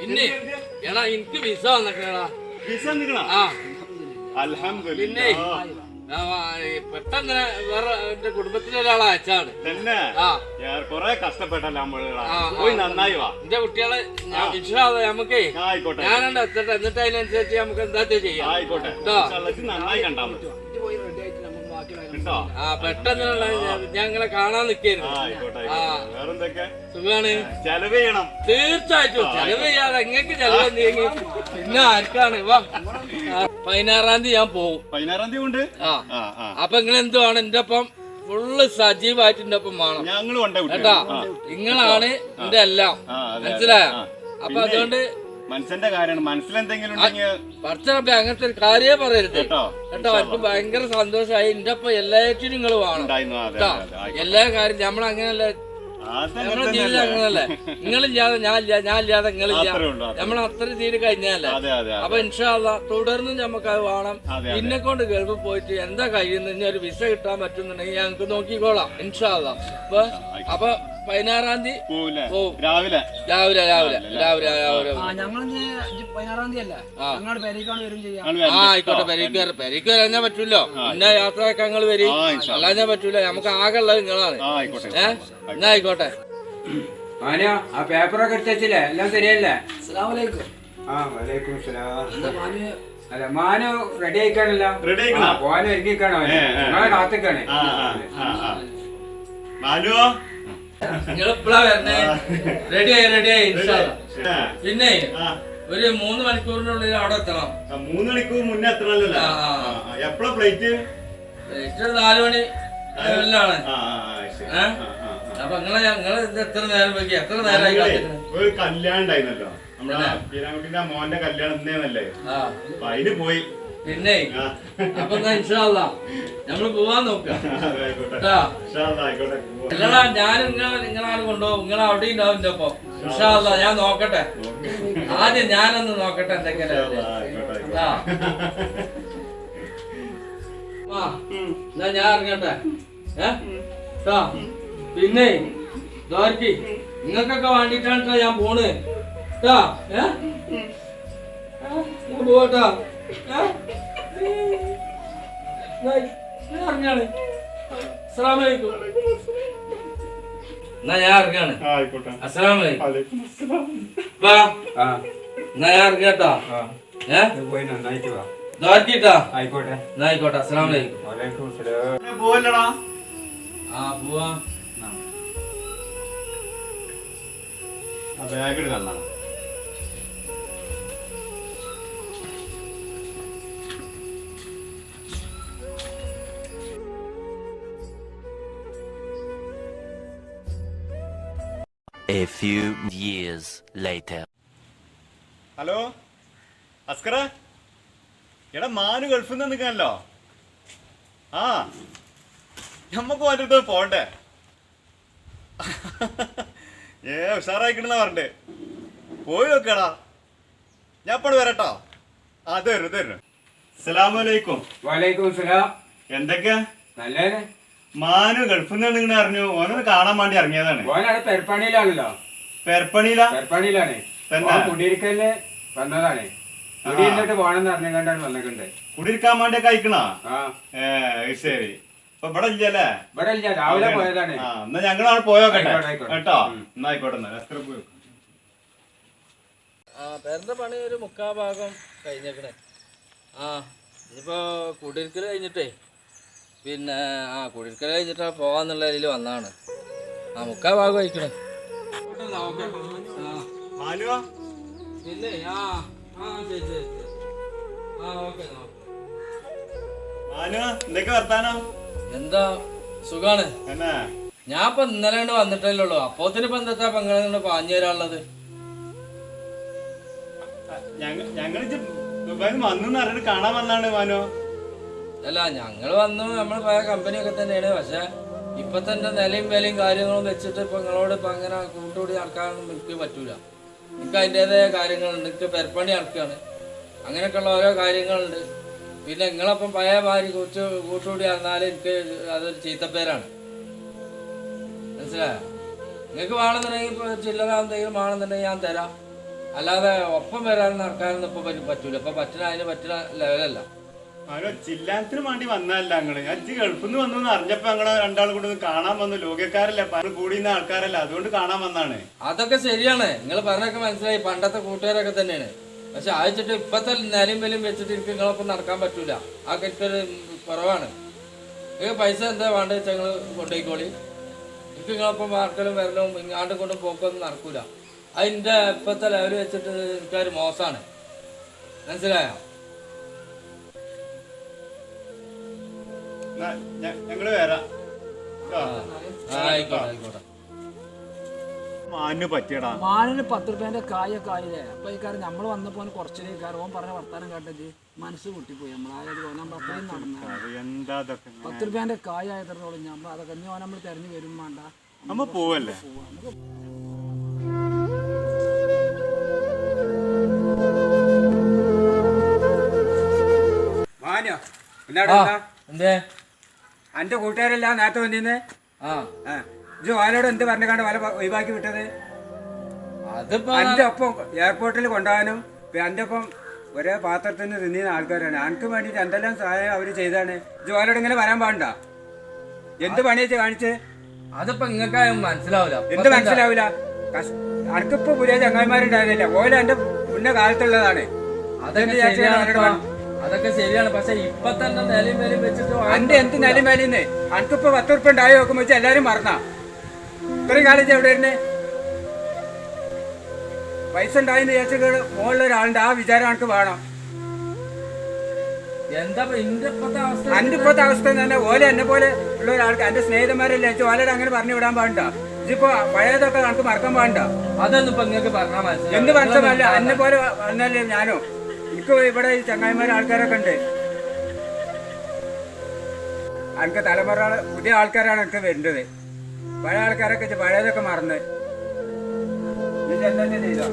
പിന്നെ എടാ എനിക്ക് വിസ വന്നിട്ടാ വിസ ആ. പിന്നെ പെട്ടെന്ന് വേറെ എന്റെ കുടുംബത്തിലെ ഒരാളെ അയച്ചാണ്. കൊറേ കഷ്ടപ്പെട്ടല്ല പോയി നന്നായി വാ. എന്റെ കുട്ടികളെ ഞാൻ നമുക്ക് ആയിക്കോട്ടെ. ഞാനുണ്ട് എത്തട്ടെ. എന്നിട്ട് അതിനനുസരിച്ച് നമുക്ക് എന്താ ചെയ്യാം? ആയിക്കോട്ടെ. കേട്ടോ. ഇൻഷാല്ലാ, നന്നായി കണ്ടാ മതി. കേട്ടോ? ആ പെട്ടെന്നുള്ള ഞങ്ങളെ കാണാൻ നിക്കായിരുന്നു വേറെന്തൊക്കെ? സുഖാണ്. ചെലവ് ചെയ്യണം. തീർച്ചയായിട്ടും. ചെലവ് ചെയ്യാതെ എങ്ങനെ ചെലവ് എന്തെങ്കിൽ പിന്നെ ആർക്കാണ്? വാ. പതിനാറാം തീയതി ഞാൻ പോകും. പതിനാറാം തീയതി ഉണ്ട് ആ. അപ്പൊ നിങ്ങൾ എന്തുവാണ്? എന്റെ ഒപ്പം ഫുള്ള് സജീവായിട്ട് എന്റെ ഒപ്പം വേണം. വിട്ടു കേട്ടാ? നിങ്ങളാണ് എന്റെ എല്ലാം. മനസ്സിലായോ. അപ്പൊ അതുകൊണ്ട് മനസ്സിന്റെ കാര്യമാണ്. മനസ്സിലെന്തെങ്കിലും ഉണ്ടെങ്കിൽ ഭർത്തറപ്പ അങ്ങനത്തെ ഒരു കാര്യേ പറയരുത്. കേട്ടോ? കേട്ടോ എനിക്ക് ഭയങ്കര സന്തോഷമായി. എന്റെ ഒപ്പം എല്ലാറ്റിനും നിങ്ങൾ വേണം. കേട്ടോ? എല്ലാ കാര്യം നമ്മളങ്ങനല്ല അങ്ങനെയല്ല തന്നെയല്ലേ? ജീവിതം അങ്ങനല്ലേ? നിങ്ങളില്ലാതെ ഞാനില്ല ഞാനില്ലാതെ നിങ്ങളില്ല. നമ്മൾ അത്ര തീരെ കഴിഞ്ഞാലേ അപ്പൊ ഇൻഷാല്ല തുടർന്നും നമുക്ക് അത് വേണം. പിന്നെ കൊണ്ട് ഗൾഫിൽ പോയിട്ട് എന്താ കഴിയുന്ന ഒരു വിസ കിട്ടാൻ പറ്റുന്നുണ്ടെങ്കിൽ ഞങ്ങൾക്ക് നോക്കിക്കോളാം ഇൻഷാല്ല അപ്പൊ അപ്പൊ പതിനാറാം തീയതി? രാവിലെ? രാവിലെ രാവിലെ. രാവിലെ രാവിലെ. ആയിക്കോട്ടെ പെരീക്ക് പെരീക്ക് വരാഞ്ഞാ പറ്റൂല്ലോ. പിന്നെ യാത്രയൊക്കെ ഞങ്ങൾ വരും. അല്ലാഞ്ഞാ പറ്റൂല നമുക്ക് ആകെ ഉള്ളത് നിങ്ങളാണ്. ആ ആയിക്കോട്ടെ. ഏ? എന്നാ ആയിക്കോട്ടെ. മാനോ ആ പേപ്പറൊക്കെ എടുത്തല്ലേ എല്ലാം ശരിയല്ലേ? ആ വലൈക്കും അല്ല മാനു റെഡി ആയിക്കാണല്ലോ? റെഡി ആയിക്കണോ? ആ, പോവാൻ ഒരുങ്ങിക്കാണോ നിങ്ങളെ കാത്തിക്കാണ്. മാനുവോ? വരണേ. റെഡി ആയി റെഡി ആയി. പിന്നെ ഒരു മൂന്ന് മണിക്കൂറിനുള്ളിൽ അവിടെ എത്തണം. മൂന്ന് മണിക്കൂർ മുന്നേ എത്തണല്ലോ. എപ്പോഴാ ഫ്ലൈറ്റ് ഏറ്റവും നാല് മണി ലെവലിലാണ്. അപ്പൊ നിങ്ങളെ ഞങ്ങൾ ഇത് എത്ര നേരം വെക്കി എത്ര നേരമായി? ഒരു കല്യാണം ഉണ്ടായിരുന്നല്ലോ. നമ്മുടെ? പീരാൻകുട്ടിന്റെ മോന്റെ കല്യാണം ഇന്നേന്നല്ലേ. അതിന് പോയി. പിന്നെ. അപ്പൊ ഇൻഷാല്ല നമ്മൾ പോവാൻ നോക്കാം. ആയിക്കോട്ടെ. അല്ലടാ ഞാൻ നിങ്ങളെ നിങ്ങളാണ് കൊണ്ടുപോകും നിങ്ങൾ അവിടെ ഉണ്ടാവും എന്റെ ഒപ്പം ഇൻഷാല്ലാ ഞാൻ നോക്കട്ടെ ആദ്യം ഞാനൊന്ന് നോക്കട്ടെ എന്തൊക്കെയാ ഇൻഷാ അല്ലാ, ആയിക്കോട്ടെ, കേട്ടാ ആയിക്കോട്ടെ. ഞാൻ ഇറങ്ങട്ടെ ഏ ട്ടാ. പിന്നെ ദ്വാരക്ക് നിങ്ങൾക്കൊക്കെ വേണ്ടിട്ടാണ് ട്ടാ ഞാൻ പോണ് ട്ടാ ഏ? ഞാൻ പോവാട്ടാ ഏ? ഇറങ്ങാണ് അസ്സലാമലൈക്കും എന്നാ ഞാൻ ഇറങ്ങാണ്. ആയിക്കോട്ടെ. അസ്സലാമലൈക്കും. വാ. ആ എന്നാ ഞാൻ ഇറങ്ങാട്ടാ ആ. പോയി നന്നായിട്ട് വാ. ദ്വാരക്കിട്ടാ ആയിക്കോട്ടെ. എന്നാ ആയിക്കോട്ടെ അസ്സലാമലൈക്കും. വലൈക്കും സലാം പിന്നെ പോവല്ലടാ. ആ പോവാ. ബാഗ് എടുത്ത് A few years later. Hello? അസ്കറ? എടാ മാനു ഗൾഫിൽ നിന്ന് നിൽക്കാനല്ലോ ആ നമ്മക്ക് മറ്റടുത്ത് പോണ്ടേ? ഏ ഉഷാറായിക്കണെന്നാ പറഞ്ഞേ പോയി നോക്കടാ ഞാൻ ഇപ്പോൾ വരട്ടോ. ആ തരും തരും. അസ്സലാമലൈക്കും വലൈക്കും സലാം എന്തൊക്കെയാ? നല്ലത്. മാനു ഗൾഫിൽ നിന്ന് ഇങ്ങനെ അറിഞ്ഞു. ഓനൊന്ന് കാണാൻ വേണ്ടി ഇറങ്ങിയതാണ്. ഓനാണ് പെരപ്പണിയിലാണല്ലോ. പെരപ്പണിയില? പെരപ്പണിയിലാണ്. കുടിയിരിക്കലിന് വന്നതാണ്. കുടിയിരുന്നിട്ട് പോണെന്ന് അറിഞ്ഞുകൊണ്ടാണ് വന്നിട്ടുണ്ട്. കുടിയിരിക്കാൻ വേണ്ടി കഴിക്കണോ ഏ ശരി. ഇപ്പൊ ഇവിടെ ഇല്ലല്ലേ? ഇവിടെ ഇല്ല. രാവിലെ പോയതാണ്. ആ എന്നാ ഞങ്ങൾ അവിടെ പോയോക്കട്ടെ ആയിക്കോട്ടെ, ആയിക്കോട്ടെ. കേട്ടോ? ഉം. എന്നാ ആയിക്കോട്ടെ എന്നാ. എത്ര പോയി ആ പേരന്റെ പണി? ഒരു മുക്കാ ഭാഗം കഴിഞ്ഞേക്കണേ. ആ ഇനിയിപ്പോ കുടിയിരിക്കൽ കഴിഞ്ഞിട്ടേ പിന്നെ ആ കുടിക്കൽ കഴിഞ്ഞിട്ട് പോവാന്നുള്ള ഇതിൽ വന്നാണ്. ആ മുക്കാ ഭാഗം കഴിക്കണേ എന്താ സുഖാണ്. ഞാൻ ഇപ്പൊ ഇന്നലെ കൊണ്ട് വന്നിട്ടല്ലേ ഉള്ളു. അപ്പോത്തിന് ഇപ്പൊ എന്താ പെങ്ങളെ പാഞ്ഞു തരാനുള്ളത് ഞങ്ങൾ ഞങ്ങൾ ദുബായിൽ വന്നു കാണാൻ വന്നാണ് മാനു അല്ല ഞങ്ങൾ വന്നു. നമ്മൾ പഴയ കമ്പനിയൊക്കെ തന്നെയാണ്. പക്ഷെ ഇപ്പൊ തന്നെ നിലയും വിലയും കാര്യങ്ങളും വെച്ചിട്ട് ഇപ്പൊ നിങ്ങളോട് ഇപ്പൊ അങ്ങനെ കൂട്ടുകൂടി നടക്കാനൊന്നും എനിക്ക് പറ്റൂല. എനിക്ക് അതിന്റെതായ കാര്യങ്ങളുണ്ട്. എനിക്ക് പെരപ്പണി നടക്കുകയാണ് അങ്ങനെയൊക്കെയുള്ള ഓരോ കാര്യങ്ങളുണ്ട്. പിന്നെ നിങ്ങളപ്പം പഴയ ഭാര്യ കുറച്ച് കൂട്ടുകൂടി നടന്നാൽ എനിക്ക് അതൊരു ചീത്തപ്പേരാണ്. മനസ്സിലായോ? നിങ്ങൾക്ക് വേണമെന്നുണ്ടെങ്കിൽ ഇപ്പോൾ ചില്ലറ എന്തെങ്കിലും വേണമെന്നുണ്ടെങ്കിൽ ഞാൻ തരാം. അല്ലാതെ ഒപ്പം വരാൻ നടക്കാനൊന്നും ഇപ്പൊ പറ്റ- പറ്റൂല. ഇപ്പൊ പറ്റുന്ന അതിന് പറ്റുന്ന ലെവലല്ല മാനോ ചില്ലാനത്തിന് വേണ്ടി വന്നതല്ല ഞങ്ങൾ. അജ് ഗൾഫിൽ നിന്ന് വന്നു അറിഞ്ഞപ്പോ ഞങ്ങളെ രണ്ടാളും കൂടെ കാണാൻ വന്നു. ലോകക്കാരല്ല കൂടിയുന്ന ആൾക്കാരല്ല അതുകൊണ്ട് കാണാൻ വന്നാണ്. അതൊക്കെ ശരിയാണ്. നിങ്ങൾ പറഞ്ഞൊക്കെ മനസ്സിലായി. പണ്ടത്തെ കൂട്ടുകാരൊക്കെ തന്നെയാണ്. പക്ഷെ അയച്ചിട്ട് ഇപ്പത്തെ നിലയും വിലയും വെച്ചിട്ട് എനിക്ക് നിങ്ങളൊപ്പം നടക്കാൻ പറ്റൂല. ആ എനിക്കൊരു കുറവാണ്. നിങ്ങൾക്ക് പൈസ എന്താ വേണ്ടത് വെച്ചാൽ നിങ്ങൾ കൊണ്ടുപോയിക്കോളി. എനിക്ക് നിങ്ങളൊപ്പം വാർക്കലും വരലും ഇങ്ങാണ്ട് കൊണ്ട് പോക്കൊന്നും നടക്കൂല. അതിന്റെ ഇപ്പത്തെ ലെവൽ വെച്ചിട്ട് എനിക്കൊരു മോശമാണ്. മനസ്സിലായോ? ഞങ്ങൾ വരാം. ആയിക്കോട്ടെ ആയിക്കോട്ടെ. മാനു പറ്റിയടാ. മാനിന് പത്ത് റുപ്യന്റെ കായ കായലേ അപ്പൊ ഈ കാര്യം നമ്മൾ വന്നപ്പോ കുറച്ചിലേ കാര്യം ഓൻ പറഞ്ഞ വർത്താനം കേട്ടത് മനസ്സ് പൊട്ടിപ്പോയി. നമ്മളായത് നമ്മൾ അത്രയും നടന്ന. അത് എന്താ അതൊക്കെ പത്ത് റുപ്യന്റെ കായ ആയതോളം നമ്മൾ അതൊക്കെ ഓൻ നമ്മൾ തെരഞ്ഞു വരും വേണ്ട. നമ്മ പോവല്ലേ? പോവാം. മാനോ എന്തേ? അന്റെ കൂട്ടുകാരെല്ലാം നേരത്തെ വന്നിന്ന് ആ ഇത് വാലോട് എന്ത് പറഞ്ഞു കണ്ട് വല ഒഴിവാക്കി വിട്ടത്? അതിപ്പോ എന്റെ ഒപ്പം എയർപോർട്ടിൽ കൊണ്ടുപോകാനും എന്റെ ഒപ്പം ഒരേ പാത്രത്തിൽ നിന്ന് തിന്നിയ ആൾക്കാരാണ്. എനിക്ക് വേണ്ടിയിട്ട് എന്തെല്ലാം സഹായം അവർ ചെയ്താണ്? ഇത് വാലോട് ഇങ്ങനെ വരാൻ പാടണ്ട? എന്ത് പണിയാ കാണിച്ച്? അതിപ്പോ നിങ്ങൾക്ക് മനസ്സിലാവില്ല എന്ത് മനസ്സിലാവില്ല അനക്കിപ്പോ പുതിയ ചങ്ങായിമാരുണ്ടായിരുന്നില്ല? ഓല എന്റെ മുന്നേ കാലത്തുള്ളതാണ്. അതെന്താ അതൊക്കെ ശരിയാണ്. പക്ഷെ ഇപ്പൊ തന്നെ നിലയും വിലയും വെച്ചിട്ട് അന്റെ എന്ത് നിലയും വേലിന്ന് അനക്കിപ്പോ പത്ത് ഉറുപ്പ ഉണ്ടായി നോക്കുമ്പോ വെച്ചാൽ എല്ലാരും മറന്നാ. ഇത്രയും കാലം എവിടെ ഇരുന്നേ? പൈസ ഉണ്ടായിന്ന് ചേച്ചിട്ട് മുകളിൽ ഒരാളുണ്ട്. ആ വിചാരം എനിക്ക് വേണം. എന്താ എന്റെ ഇപ്പോഴത്തെ അവസ്ഥ പറഞ്ഞാൽ ഓല എന്നെ പോലെ ഉള്ള ഒരാൾക്ക് എന്റെ സ്നേഹിതന്മാരല്ലേ? ഓലോട് അങ്ങനെ പറഞ്ഞു വിടാൻ പാടില്ല. ഇതിപ്പോ പഴയതൊക്കെ നമുക്ക് മറക്കാൻ പാടില്ല. അതൊന്നും ഇപ്പൊ നിങ്ങൾക്ക് പറഞ്ഞാൽ മനസ്സിലാവില്ല. എന്ത് മനസ്സിലല്ല എന്നെ പോലെ വന്നല്ലേ ഞാനോ? എനിക്ക് ഇവിടെ ഈ ചങ്ങായിമാരെ ആൾക്കാരൊക്കെ ഉണ്ട്. എനിക്ക് തലമുറ പുതിയ ആൾക്കാരാണ് എനിക്ക് വരേണ്ടത് പഴയ ആൾക്കാരൊക്കെ പഴയതൊക്കെ മറന്ന്. ഇത് എന്താ ചെയ്തോ?